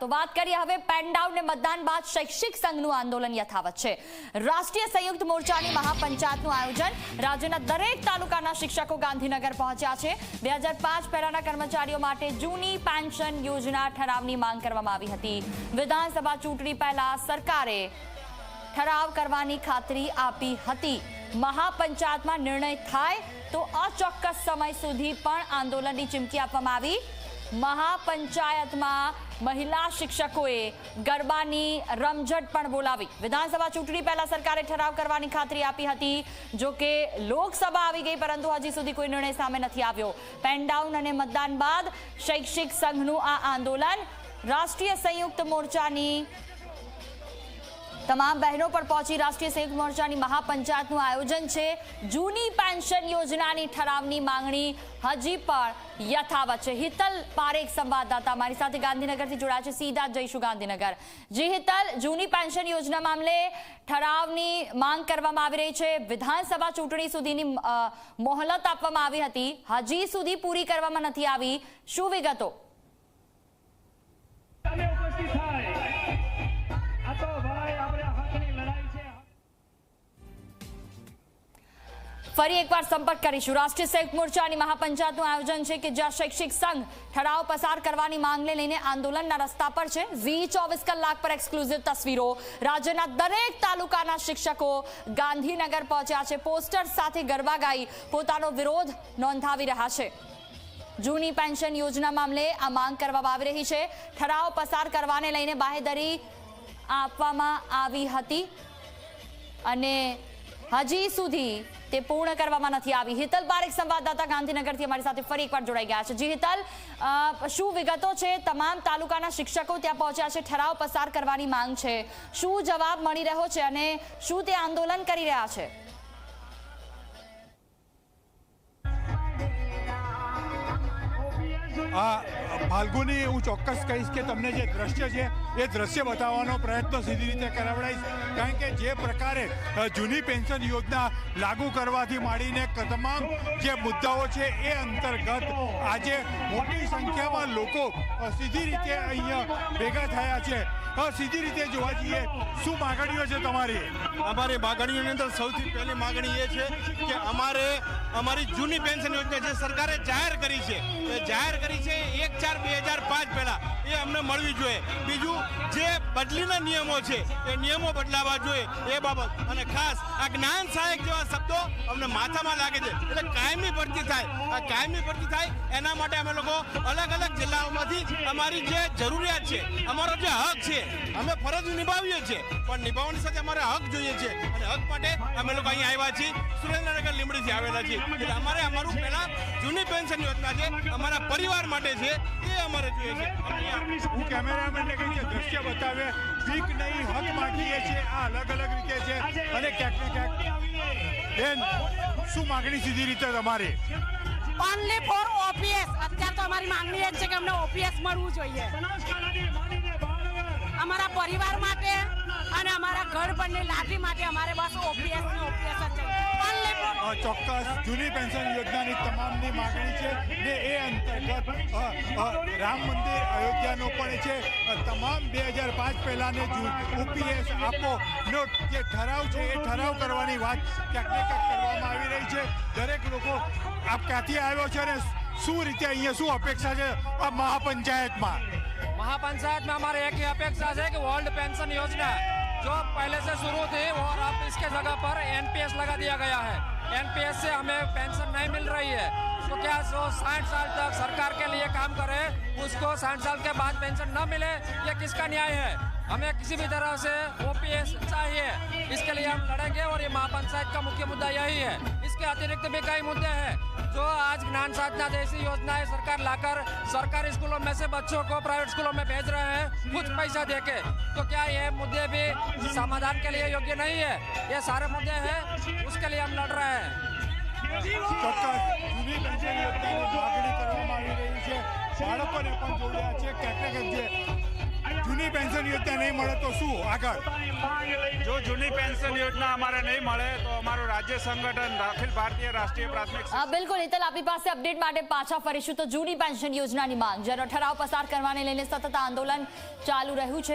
તો વાત કરીએ હવે પેનડાઉન ને મતદાન બાદ શૈક્ષિક સંઘનું આંદોલન યથાવત છે. રાષ્ટ્રીય સંયુક્ત મોરચાની મહાપંચાયતનું આયોજન રાજ્યના દરેક તાલુકાના શિક્ષકો ગાંધીનગર પહોંચ્યા છે. બે હજાર પાંચ પહેલાના કર્મચારીઓ માટે જૂની પેન્શન યોજના ઠરાવની માંગ કરવામાં આવી હતી. વિધાનસભા ચૂંટણી પહેલા સરકારે ઠરાવ કરવાની ખાતરી આપી હતી. મહાપંચાયતમાં નિર્ણય થાય તો અચોક્કસ સમય સુધી પણ આંદોલનની ચીમકી આપવામાં આવી મહાપંચાયતમાં મહિલા શિક્ષકોએ ગરબાની રમઝટ પણ બોલાવી. વિધાનસભા ચૂંટણી પહેલા સરકારે ઠરાવ કરવાની ખાતરી આપી હતી. જો કે લોકસભા આવી ગઈ, પરંતુ હજી સુધી કોઈ નિર્ણય સામે નથી આવ્યો. પેનડાઉન અને મતદાન બાદ શૈક્ષિક સંઘનું આ આંદોલન રાષ્ટ્રીય સંયુક્ત મોરચાની તમામ બહેનો પર પહોંચી રાષ્ટ્રીય સંયુક્ત મોરચાની મહાપંચાયતનું આયોજન છે. જૂની પેન્શન યોજનાની ઠરાવની માંગણી હજી પણ યથાવત છે. હિતલ પારેખ સંવાદદાતા મારી સાથે ગાંધીનગરથી જોડાયા છે. સીધા જઈશું ગાંધીનગર. જી હિતલ, જૂની પેન્શન યોજના મામલે ઠરાવની માંગ કરવામાં આવી રહી છે. વિધાનસભા ચૂંટણી સુધીની મોહલત આપવામાં આવી હતી. હજી સુધી પૂરી કરવામાં નથી આવી. શું વિગતો? ઉપસ્થિત થાય. ફરી એકવાર સંપર્ક કરીશું. રાષ્ટ્રીય સંયુક્ત મોરચાની મહાપંચાયતનું આયોજન છે કે જ્યાં શૈક્ષિક સંઘ ઠરાવ પસાર કરવાની માંગને લઈને આંદોલનના રસ્તા પર છે. વી ચોવીસ કલાક પર એક્સક્લુઝિવ તસવીરો. રાજ્યના દરેક તાલુકાના શિક્ષકો ગાંધીનગર પહોંચ્યા છે. પોસ્ટર સાથે ગરબા ગાઈ પોતાનો વિરોધ નોંધાવી રહ્યા છે. જૂની પેન્શન યોજના મામલે આ માંગ કરવામાં આવી રહી છે. ઠરાવ પસાર કરવાને લઈને બાહેદરી આપવામાં આવી હતી. અને હજી સુધી તે પૂર્ણ કરવામાં નથી આવી. હિતલ પારેખ સંવાદદાતા ગાંધીનગરથી અમારી સાથે ફરી એકવાર જોડાઈ ગયા છે. જી હિતલ શું વિગતો છે? તમામ તાલુકાના શિક્ષકો ત્યાં પહોંચ્યા છે, ઠરાવ પસાર કરવાની માંગ છે. શું જવાબ મળી રહ્યો છે અને શું તે આંદોલન કરી રહ્યા છે? આ ફાલ્ગુની, હું ચોક્કસ કહીશ કે તમને જે દ્રશ્ય છે એ દ્રશ્ય બતાવવાનો પ્રયત્ન સીધી રીતે કરાવડાવીશ કારણ કે જે પ્રકારે જૂની પેન્શન યોજના લાગુ કરવાથી માંડીને તમામ જે મુદ્દાઓ છે એ અંતર્ગત આજે મોટી સંખ્યામાં લોકો સીધી રીતે અહીંયા ભેગા થયા છે. સીધી રીતે જોવા જઈએ, શું માગણીઓ છે તમારી? અમારી માગણીઓની અંદર સૌથી પહેલી માગણી એ છે કે અમારે અમારી જૂની પેન્શન યોજના જે સરકારે જાહેર કરી છે, એ જાહેર કરી છે એક ચાર બે હજાર પાંચ પહેલાં, એ અમને મળવી જોઈએ. બીજું જે બદલીના નિયમો છે, એ નિયમો બદલાવા જોઈએ એ બાબત. અને ખાસ આ જ્ઞાન સહાયક જેવા શબ્દો અમને માથામાં લાગે છે. એટલે કાયમી ભરતી થાય. આ કાયમી ભરતી થાય એના માટે અમે લોકો અલગ અલગ જિલ્લાઓમાંથી અમારી જે જરૂરિયાત છે, અમારો જે હક છે, અમે ફરજ નિભાવીએ છીએ. પણ નિભાવવાની સાથે અમારે હક જોઈએ છે. અને હક માટે અમે લોકો અહીં આવ્યા છીએ. સુરેન્દ્રનગર લીમડીથી આવેલા છીએ. એટલે અમારે અમારું પહેલાં જૂની પેન્શન યોજના છે, અમારા પરિવાર માટે છે, એ અમારે જોઈએ છે. હું કેમેરામેનને કહી દ્રશ્ય બતાવે. ભીખ નહીં હક માંગીએ છીએ. આ અલગ અલગ રીતે છે. અને ક્યાંક ને ક્યાંક બેન શું માંગણી સીધી રીતે તમારે? ઓનલી ફોર ઓપીએસ અત્યારે તો અમારી માંગણી એ છે કે અમને ઓપીએસ મળવું જોઈએ. અમારા પરિવાર માટે અને અમારા ઘર પરની લાઠી માટે અમારે બસ ઓપીએસ ને ઓપીએસ જ જોઈએ ચોક્કસ જૂની પેન્શન યોજનાની તમામની માંગણી છે ને એ અંતર્ગત અ, અ, રામ મંદિર અયોધ્યાનો પણ છે અ, તમામ બે હજાર પાંચ પહેલાને ઓપીએસ આપો નો જે ઠરાવ છે એ ઠરાવ કરવાની વાત ક્યાંક ને ક્યાંક કરવામાં આવી રહી છે દરેક લોકો આપ ક્યાંથી આવ્યો છે અને શું રીતે અહીંયા શું અપેક્ષા છે આ મહાપંચાયતમાં महापंचायत में हमारी एक ही अपेक्षा है कि वर्ल्ड पेंशन योजना जो पहले से शुरू थी और अब इसके जगह पर एनपीएस लगा दिया गया है एनपीएस से हमें पेंशन नहीं मिल रही है। तो क्या जो साठ साल तक सरकार के लिए काम करे, उसको साठ साल के बाद पेंशन न मिले, ये किसका न्याय है? हमें किसी भी तरह से ओपीएस चाहिए। इसके लिए हम लड़ेंगे और ये महापंचायत का मुख्य मुद्दा यही है। इसके अतिरिक्त भी कई मुद्दे हैं। आज ज्ञान साधना जैसी योजनाएं सरकार लाकर सरकारी स्कूलों में से बच्चों को प्राइवेट स्कूलों में भेज रहे हैं कुछ पैसा देके तो क्या ये मुद्दे भी समाधान के लिए योग्य नहीं है ये सारे मुद्दे हैं उसके लिए हम लड़ रहे हैं ચોક્કસ જૂની પેન્શન યોજનાની માગણી કરવામાં આવી રહી છે બાળકોને પણ જોડ્યા છે ક્યાંક ને ક્યાંક જે જૂની પેન્શન યોજના નહીં મળે તો શું? આગળ. જો જૂની પેન્શન યોજના અમારે નહીં મળે તો અમારું રાજ્ય સંગઠન અખિલ ભારતીય રાષ્ટ્રીય પ્રાથમિક હા બિલકુલ. હિતલ આપણી પાસે અપડેટ માટે પાછા ફરીશું. તો જૂની પેન્શન યોજનાની માંગ. જેનો ઠરાવ પસાર કરવાને લઈને સતત આંદોલન ચાલુ રહ્યું છે.